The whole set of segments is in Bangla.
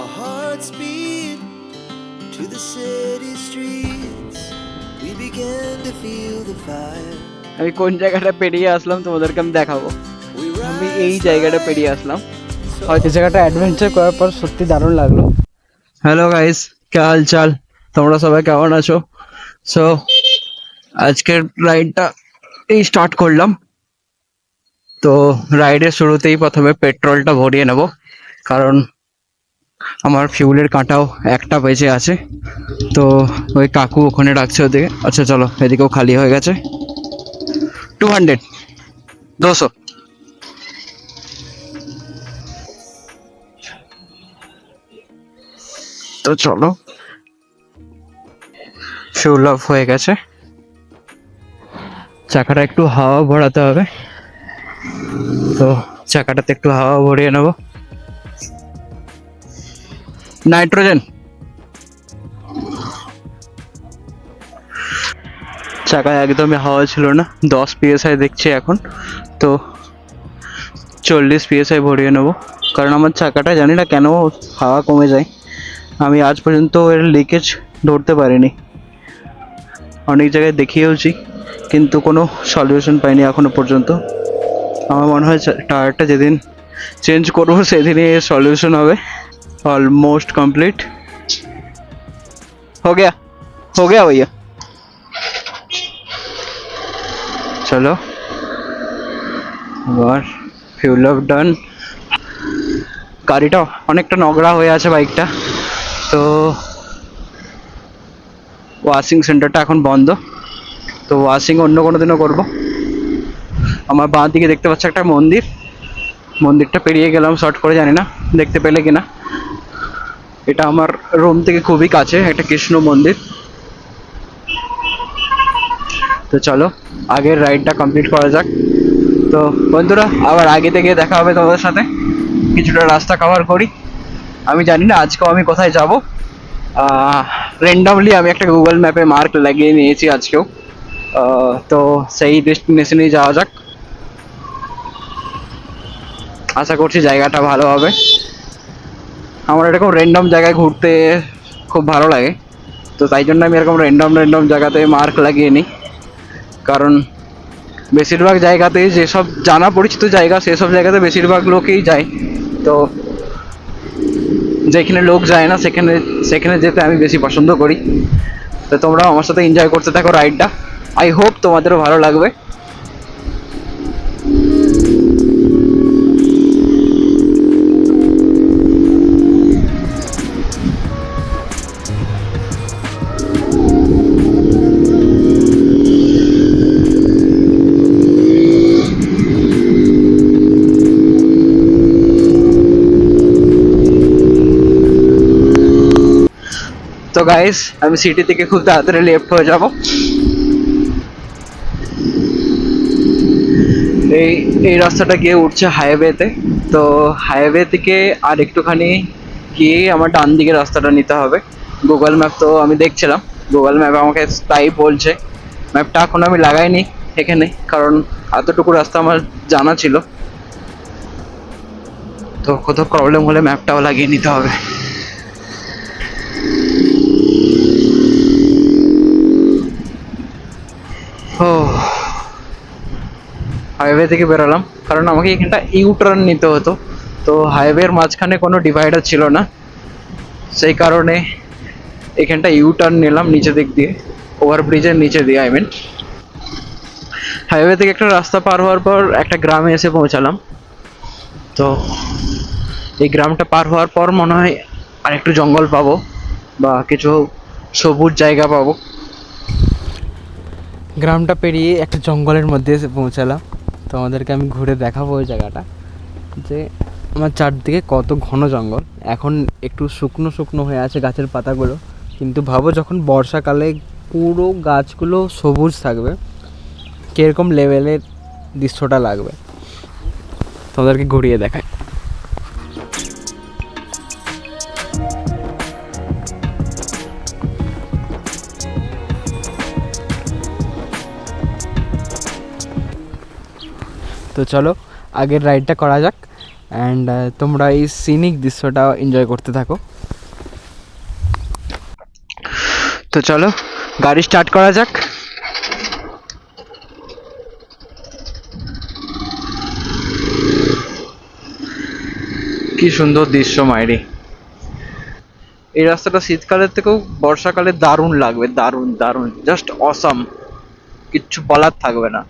Our hearts beat to the city streets. We began to feel the fire. আমি কোন জায়গাটা পেরিয়ে আসলাম তোমাদেরকে আমি দেখাবো। We আমি এই জায়গাটা পেরিয়ে আসলাম। এই জায়গাটা অ্যাডভেঞ্চার করার পর সত্যি দারুণ লাগল। হ্যালো গাইস কে হাল চাল? তোমরা সবাই কেমন আছো? সো আজকের রাইডটা এই স্টার্ট করলাম। তো রাইডের শুরুতেই প্রথমে পেট্রোলটা ভরিয়ে নেব। কারণ আমার ফিউলের কাঁটাও একটা বেঁচে আছে। তো ওই কাকু ওখানে রাখছে ওদিকে। আচ্ছা চলো এদিকেও খালি হয়ে গেছে। টু হান্ড্রেড দুশো। তো চলো। ফিউল অফ হয়ে গেছে। চাকাটা একটু হাওয়া ভরাতে হবে। তো চাকাটাতে একটু হাওয়া ভরিয়ে নেব। নাইট্রোজেন। চাকায় একদমই হাওয়া ছিল না, দশ পিএসআই দেখছি এখন, তো চল্লিশ পিএসআই ভরিয়ে নেব। কারণ আমার চাকাটা জানি না কেন হাওয়া কমে যায়। আমি আজ পর্যন্ত এর লিকেজ ধরতে পারিনি। অনেক জায়গায় দেখিয়েওছি, কিন্তু কোনো সলিউশন পাইনি এখনও পর্যন্ত। আমার মনে হয় টায়ারটা যেদিন চেঞ্জ করব, সেদিনই এর সলিউশন হবে। অলমোস্ট কমপ্লিট हो गया हो गया भैया চলো এবার ফিউল অফ ডান গাড়িটা অনেকটা নোংরা হয়ে আছে বাইকটা তো ওয়াশিং সেন্টারটা এখন বন্ধ তো ওয়াশিং অন্য কোনো দিনও করবো আমার বাঁ দিকে দেখতে পাচ্ছি একটা মন্দির মন্দিরটা পেরিয়ে গেলাম শর্ট করে জানি না দেখতে পেলে কিনা এটা আমার রুম থেকে খুবই কাছে, একটা কৃষ্ণ মন্দির। তো চলো, আগের রাইডটা কমপ্লিট করা যাক। তো বন্ধুরা, আবার আগে থেকে দেখা হবে তোমাদের সাথে। কিছুটা রাস্তা কভার করি। আমি জানি না আজকেও আমি কোথায় যাব। র্যান্ডামলি আমি একটা গুগল ম্যাপে মার্ক লাগিয়ে নিয়েছি আজকেও। তো সেই ডেস্টিনেশনেই যাওয়া যাক। আশা করছি জায়গাটা ভালো হবে। আমার এরকম র্যান্ডম জায়গায় ঘুরতে খুব ভালো লাগে। তো তাই জন্য আমি এরকম র্যান্ডম র্যান্ডম জায়গাতে মার্ক লাগিয়ে নিই। কারণ বেশিরভাগ জায়গাতেই যেসব জানা পরিচিত জায়গা, সেসব জায়গাতে বেশিরভাগ লোকেই যায়। তো যেখানে লোক যায় না, সেখানে সেখানে যেতে আমি বেশি পছন্দ করি। তো তোমরাও আমার সাথে এনজয় করতে থাকো রাইডটা আই হোপ তোমাদেরও ভালো লাগবে। গাইস আমি সিটি থেকে খুব তাড়াতাড়ি লেফট হয়ে যাব। এই এই রাস্তাটা গিয়ে উঠছে হাইওয়েতে তো। হাইওয়ে থেকে আর একটুখানি গিয়ে আমার ডান দিকে রাস্তাটা নিতে হবে। গুগল ম্যাপ তো আমি দেখছিলাম। গুগল ম্যাপ আমাকে তাই বলছে। ম্যাপটা এখন আমি লাগাইনি এখানে, কারণ এতটুকু রাস্তা আমার জানা ছিল। তো কোথাও প্রবলেম হলে ম্যাপটাও লাগিয়ে নিতে হবে। ও হাইওয়ে থেকে বেরোলাম। কারণ আমাকে এখানটা ইউ টার্ন নিতে হতো। তো হাইওয়ের মাঝখানে কোনো ডিভাইডার ছিল না। সেই কারণে এখানটা ইউ টার্ন নিলাম নিচে দিক দিয়ে। ওভারব্রিজের নিচে দিয়ে আই মিন হাইওয়ে থেকে একটা রাস্তা পার হওয়ার পর একটা গ্রামে এসে পৌঁছালাম। তো এই গ্রামটা পার হওয়ার পর মনে হয় আরেকটু জঙ্গল পাবো বা কিছু সবুজ জায়গা পাবো। গ্রামটা পেরিয়ে একটা জঙ্গলের মধ্যে এসে পৌঁছালাম। তো আমাদেরকে আমি ঘুরে দেখাবো ওই জায়গাটা যে আমার চারদিকে কত ঘন জঙ্গল। এখন একটু শুকনো শুকনো হয়ে আছে গাছের পাতাগুলো। কিন্তু ভাবো যখন বর্ষাকালে পুরো গাছগুলো সবুজ থাকবে, কীরকম লেভেলের দৃশ্যটা লাগবে। তোমাদেরকে ঘুরিয়ে দেখায় তো চলো, আগের রাইডটা করা যাক অ্যান্ড তোমরা এই সিনিক দৃশ্যটা এনজয় করতে থাকো। তো চলো, গাড়ি স্টার্ট করা যাক। কি সুন্দর দৃশ্য, মাইরি। এই রাস্তাটা শীতকালের থেকেও বর্ষাকালে দারুণ লাগবে, দারুণ দারুণ জাস্ট অসাম কিচ্ছু বলার থাকবে না।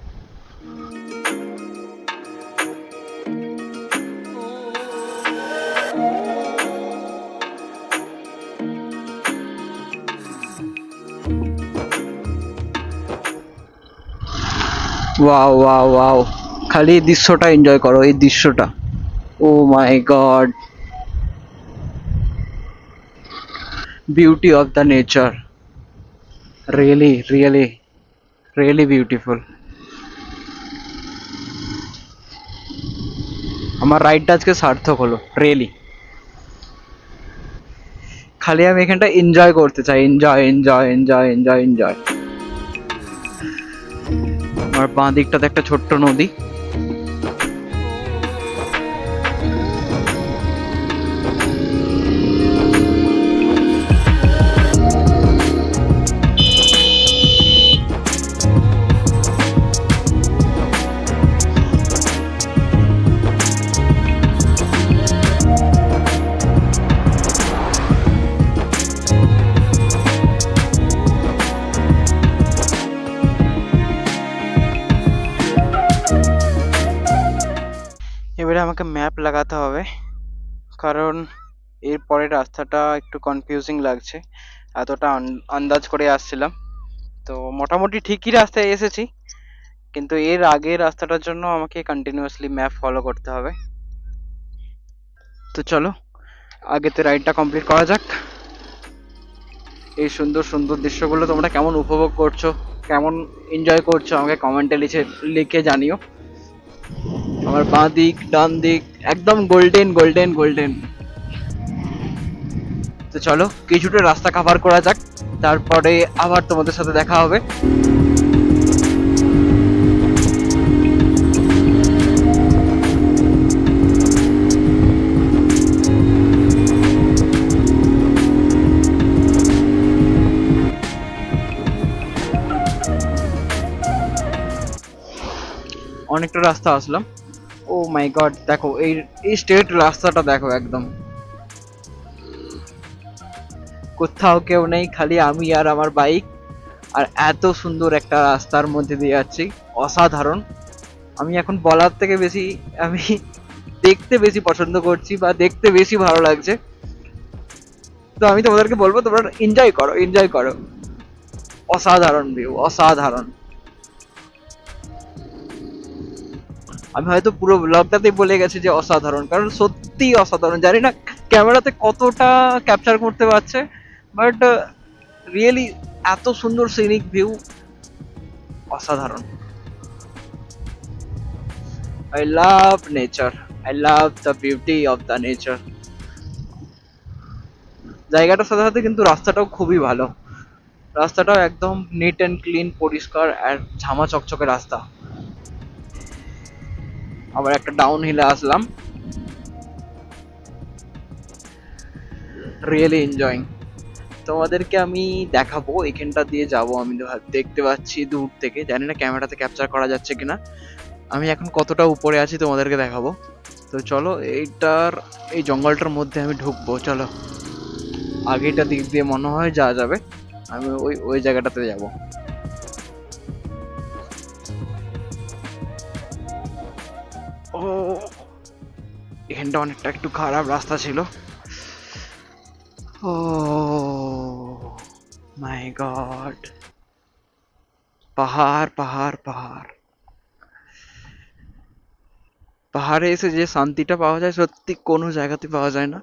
ওয়াও ওয়াও ওয়াও খালি এই দৃশ্যটা এনজয় করো, এই দৃশ্যটা। ও my god beauty of the nature really really really beautiful আমার রাইডটা আজকে সার্থক হলো রিয়েলি খালি আমি এখানটা এনজয় করতে চাই enjoy enjoy enjoy enjoy enjoy আমার বাঁ দিকটাতে একটা ছোট্ট নদী। আমাকে ম্যাপ লাগাতে হবে। কারণ এর পরের রাস্তাটা একটু কনফিউজিং লাগছে। এতটা আন্দাজ করে আসছিলাম। তো মোটামুটি ঠিকই রাস্তায় এসেছি। কিন্তু এর আগের রাস্তাটার জন্য আমাকে কন্টিনিউয়াসলি ম্যাপ ফলো করতে হবে। তো চলো, আগে তো রাইডটা কমপ্লিট করা যাক। এই সুন্দর সুন্দর দৃশ্যগুলো তোমরা কেমন উপভোগ করছ, কেমন এনজয় করছ, আমাকে কমেন্টে লিখে লিখে জানিও। আমার বাঁ দিক, ডান দিক, একদম গোল্ডেন গোল্ডেন গোল্ডেন তো চলো, কিছুটা রাস্তা কভার করা যাক, তারপরে আবার তোমাদের সাথে দেখা হবে। অনেকটা রাস্তা আসলাম। ও মাই গড, দেখো, এই এই স্ট্রেট রাস্তাটা দেখো একদম। কোথাও কেউ নেই, খালি আমি আর আমার বাইক আর এত সুন্দর একটা রাস্তার মধ্যে দিয়ে যাচ্ছি, অসাধারণ। আমি এখন বলার থেকে বেশি, আমি দেখতে বেশি পছন্দ করছি বা দেখতে বেশি ভালো লাগছে। তো আমি তোমাদেরকে বলব, তোমরা এনজয় করো এনজয় করো। অসাধারণ ভিউ অসাধারণ। আমি হয়তো পুরো ব্লগটাতেই বলে গেছি যে অসাধারণ, কারণ সত্যি অসাধারণ। জানি না ক্যামেরাতে কতটা ক্যাপচার করতে পারছে বাট রিয়েলি এত সুন্দর সিনিক ভিউ অসাধারণ। I love nature I love the beauty of the nature জায়গাটার সাথে সাথে কিন্তু রাস্তাটাও খুবই ভালো। রাস্তাটাও একদম নিট অ্যান্ড ক্লিন পরিষ্কার আর ঝামা চকচকে রাস্তা। আবার একটা ডাউন হিলে আসলাম। রিয়েলি এনজয়িং তোমাদেরকে আমি দেখাবো, এখানটা দিয়ে যাব আমি দেখতে পাচ্ছি দূর থেকে। জানি না ক্যামেরাতে ক্যাপচার করা যাচ্ছে কিনা। আমি এখন কতটা উপরে আছি তোমাদেরকে দেখাবো। তো চলো, এইটার, এই জঙ্গলটার মধ্যে আমি ঢুকবো, চলো। আগেটা দিক দিয়ে মনে হয় যাওয়া যাবে। আমি ওই ওই জায়গাটাতে যাব। এখানটা অনেকটা একটু খারাপ রাস্তা ছিল। Oh my god. পাহাড় পাহাড় পাহাড়। পাহাড়ে এসে যে শান্তিটা পাওয়া যায়, সত্যি কোনো জায়গাতে পাওয়া যায় না।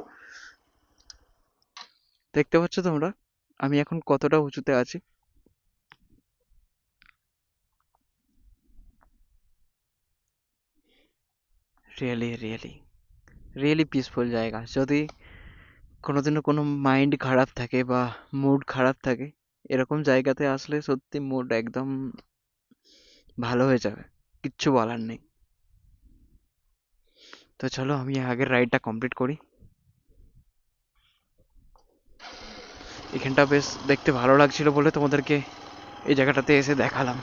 দেখতে পাচ্ছ তোমরা? আমি এখন কতটা উঁচুতে আছি। রিয়েলি রিয়েলি রিয়েলি পিসফুল জায়গা। যদি কোনোদিনও কোনো মাইন্ড খারাপ থাকে বা মুড খারাপ থাকে, এরকম জায়গাতে আসলে সত্যি মুড একদম ভালো হয়ে যাবে। কিচ্ছু বলার নেই। তো চলো, আমি আগের রাইডটা কমপ্লিট করি। এখানটা বেশ দেখতে ভালো লাগছিল বলে তোমাদেরকে এই জায়গাটাতে এসে দেখালাম।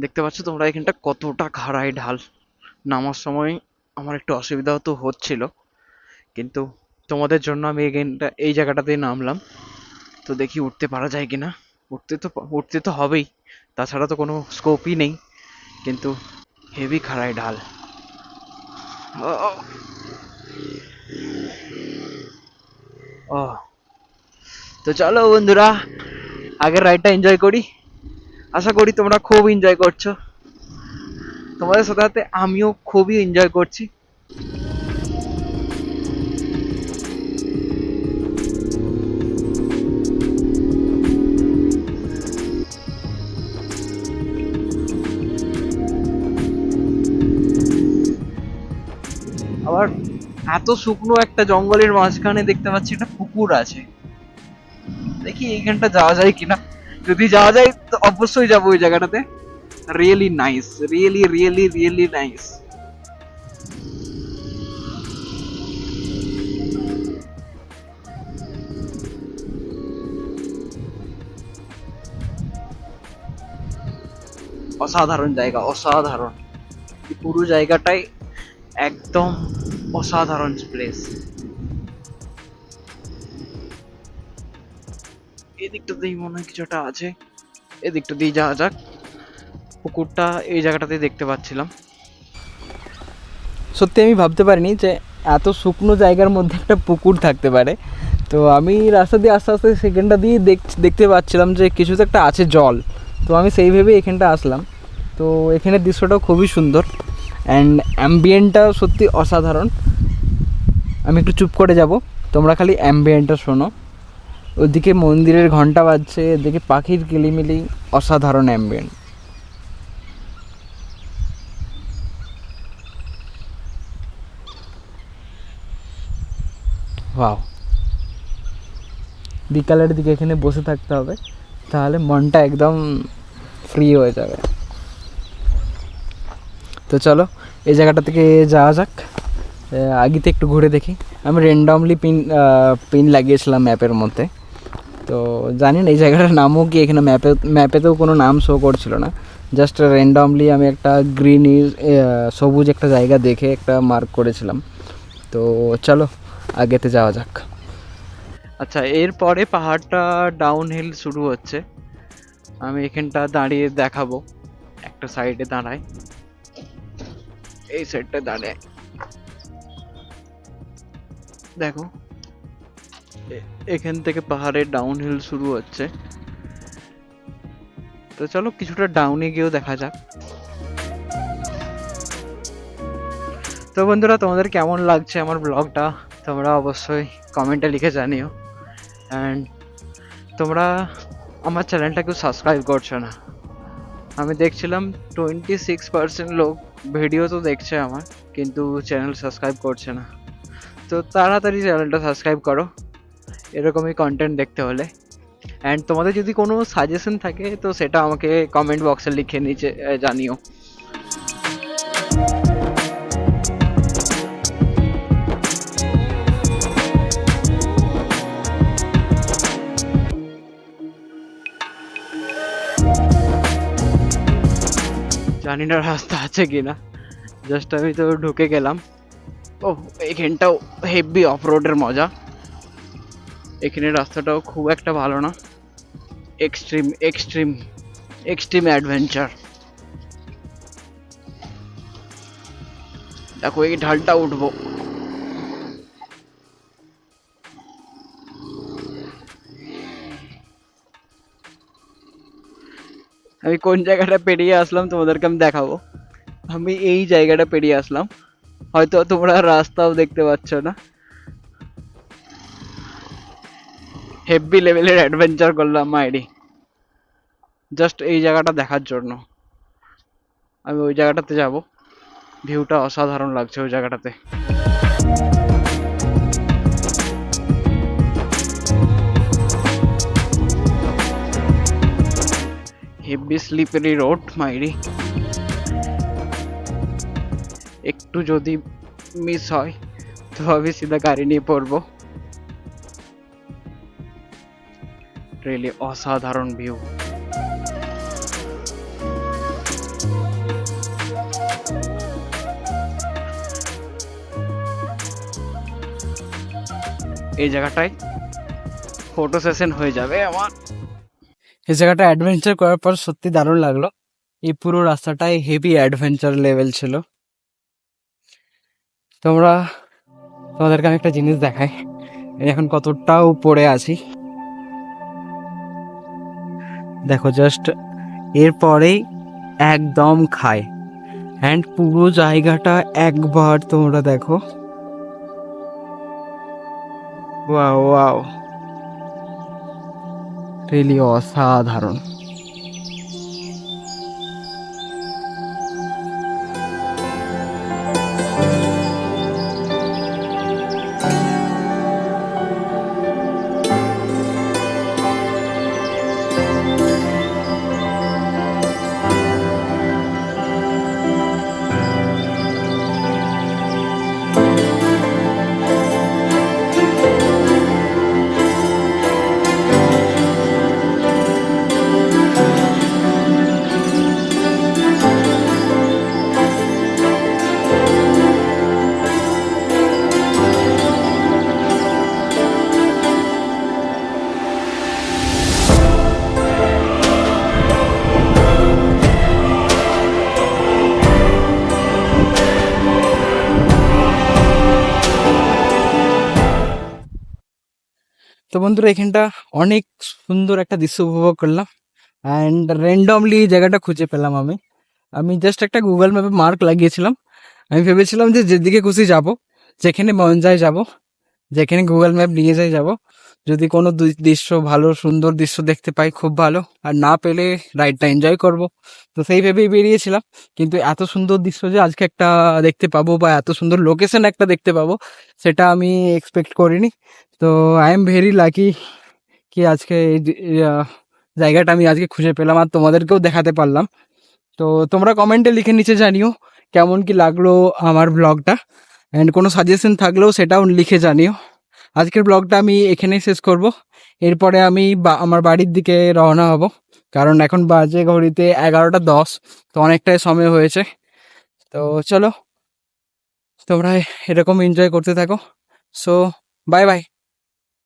দেখতে পাচ্ছ তোমরা এখানটা কতটা খাড়াই ঢাল। নামার সময় আমার একটু অসুবিধাও তো হচ্ছিল। কিন্তু তোমাদের জন্য আমি এখানটা এই জায়গাটাতেই নামলাম। তো দেখি উঠতে পারা যায় কিনা। উঠতে তো উঠতে তো হবেই। তাছাড়া তো কোনো স্কোপই নেই। কিন্তু হেভি খাড়াই ঢাল। ও তো চলো বন্ধুরা, আগের রাইডটা এনজয় করি। আশা করি তোমরা খুব এনজয় করছ। তোমাদের সাথে আমিও খুবই এনজয় করছি। আবার এত শুকনো একটা জঙ্গলের মাঝখানে দেখতে পাচ্ছি একটা পুকুর আছে। দেখি এইখানটা যাওয়া যায় কিনা। যদি যাওয়া যায়, তো অবশ্যই যাব ওই জায়গাটাতে। Really nice really really really nice অসাধারণ জায়গা অসাধারণ এই পুরো জায়গাটাই একদম অসাধারণ প্লেস এদিকটাতেই মনে হয় কিছুটা আছে এদিকটা দিয়ে যাওয়া যাক পুকুরটা এই জায়গাটাতে দেখতে পাচ্ছিলাম। সত্যি আমি ভাবতে পারিনি যে এত শুকনো জায়গার মধ্যে একটা পুকুর থাকতে পারে। তো আমি রাস্তা দিয়ে আস্তে আস্তে সেখানটা দিয়ে দেখ দেখতে পাচ্ছিলাম যে কিছু তো একটা আছে জল। তো আমি সেই ভেবেই এখানটা আসলাম। তো এখানের দৃশ্যটাও খুবই সুন্দর অ্যান্ড অ্যাম্বিয়েন্টটাও সত্যি অসাধারণ। আমি একটু চুপ করে যাব। তোমরা খালি অ্যাম্বিয়েন্টটা শোনো। ওদিকে মন্দিরের ঘণ্টা বাজছে, এদিকে পাখির কিলিমিলি, অসাধারণ অ্যাম্বিয়েন্ট ওয়াও বিকালের দিকে এখানে বসে থাকতে হবে তাহলে মনটা একদম ফ্রি হয়ে যাবে। তো চলো এই জায়গাটা থেকে যাওয়া যাক। আহ, আগেতে একটু ঘুরে দেখি। আমি র্যান্ডমলি পিন পিন লাগিয়েছিলাম ম্যাপের মধ্যে। তো জানি না এই জায়গাটার নামও কি? এখানে ম্যাপে ম্যাপেতেও কোনো নাম শো করছিল না। জাস্ট র্যান্ডমলি আমি একটা গ্রিন সবুজ একটা জায়গা দেখে একটা মার্ক করেছিলাম। তো চলো আগেতে যাওয়া যাক। আচ্ছা এরপরে পাহাড়টা ডাউন হিল শুরু হচ্ছে। আমি এখানটা দাঁড়িয়ে দেখাবো। একটা সাইডে দাঁড়াই। এই সাইডটা দাঁড়ায় দেখো। এখান থেকে পাহাড়ের ডাউন হিল শুরু হচ্ছে। তো চলো, কিছুটা ডাউনে গিয়েও দেখা যাক। তো বন্ধুরা, তোমাদের কেমন লাগছে আমার ব্লগটা তোমরা অবশ্যই কমেন্টে লিখে জানিও। অ্যান্ড তোমরা আমার চ্যানেলটাকেও সাবস্ক্রাইব করছ না। আমি দেখছিলাম টোয়েন্টি সিক্স পার্সেন্ট লোক ভিডিও তো দেখছে আমার, কিন্তু চ্যানেল সাবস্ক্রাইব করছে না। তো তাড়াতাড়ি চ্যানেলটা সাবস্ক্রাইব করো, এরকমই কন্টেন্ট দেখতে হলে। অ্যান্ড তোমাদের যদি কোনো সাজেশন থাকে, তো সেটা আমাকে কমেন্ট বক্সে লিখে নিচে জানিও। জানি না রাস্তা আছে কিনা। জাস্ট আমি তো ঢুকে গেলাম। ও এখানটাও হেভি অফ রোডের মজা। এখানে রাস্তাটাও খুব একটা ভালো না। এক্সট্রিম এক্সট্রিম এক্সট্রিম অ্যাডভেঞ্চার দেখো, এই ঢালটা উঠবো। আমি কোন জায়গাটা পেরিয়ে আসলাম তোমাদেরকে আমি দেখাবো। আমি এই জায়গাটা পেরিয়ে আসলাম। হয়তো তোমরা রাস্তাও দেখতে পাচ্ছ না। হেভি লেভেলের অ্যাডভেঞ্চার করলাম মাইরি জাস্ট এই জায়গাটা দেখার জন্য। আমি ওই জায়গাটাতে যাব। ভিউটা অসাধারণ লাগছে ওই জায়গাটাতে। হেভি স্লিপারি রোড, মাইরি। একটু যদি মিস হয়, তো আমি সিধা গাড়ি নিয়ে পড়ব। রিয়েলি অসাধারণ ভিউ এই জায়গাটায় ফটো সেশন হয়ে যাবে আমার। এই জায়গাটা অ্যাডভেঞ্চার করার পর সত্যি দারুণ লাগল। এই পুরো রাস্তাটাই হেভি অ্যাডভেঞ্চার লেভেল ছিল। তোমরা, তোমাদেরকে আমি একটা জিনিস দেখাই। এখন কতটা উপরে আছি। দেখো জাস্ট এরপরেই একদম খায়। অ্যান্ড পুরো জায়গাটা একবার তোমরা দেখো। ওয়াও ওয়াও রিয়েলি অসাধারণ। তো বন্ধুরা, এখানটা অনেক সুন্দর একটা দৃশ্য উপভোগ করলাম অ্যান্ড র্যান্ডমলি জায়গাটা খুঁজে পেলাম আমি। আমি জাস্ট একটা গুগল ম্যাপে মার্ক লাগিয়েছিলাম। আমি ভেবেছিলাম যে যেদিকে খুশি যাব, যেখানে মন যায় যাব, যেখানে গুগল ম্যাপ নিয়ে যায় যাব। যদি কোনো দৃশ্য ভালো, সুন্দর দৃশ্য দেখতে পাই, খুব ভালো। আর না পেলে রাইডটা এনজয় করব। তো সেই ভেবেই বেরিয়েছিলাম। কিন্তু এত সুন্দর দৃশ্য যে আজকে একটা দেখতে পাবো বা এত সুন্দর লোকেশন একটা দেখতে পাবো, সেটা আমি এক্সপেক্ট করিনি। তো আই এম ভেরি লাকি কি আজকে এই জায়গাটা আমি আজকে খুঁজে পেলাম আর তোমাদেরকেও দেখাতে পারলাম। তো তোমরা কমেন্টে লিখে নিচে জানিও কেমন কি লাগল আমার ব্লগটা অ্যান্ড কোনো সাজেশন থাকলেও সেটাও লিখে জানিও। আজকের ব্লগটা আমি এখানেই শেষ করব। এরপরে আমি আমার বাড়ির দিকে রওনা হব। কারণ এখন বাজে ঘড়িতে এগারোটা দশ, তো অনেকটাই সময় হয়েছে। তো চলো তোমরা এরকম এনজয় করতে থাকো। So bye bye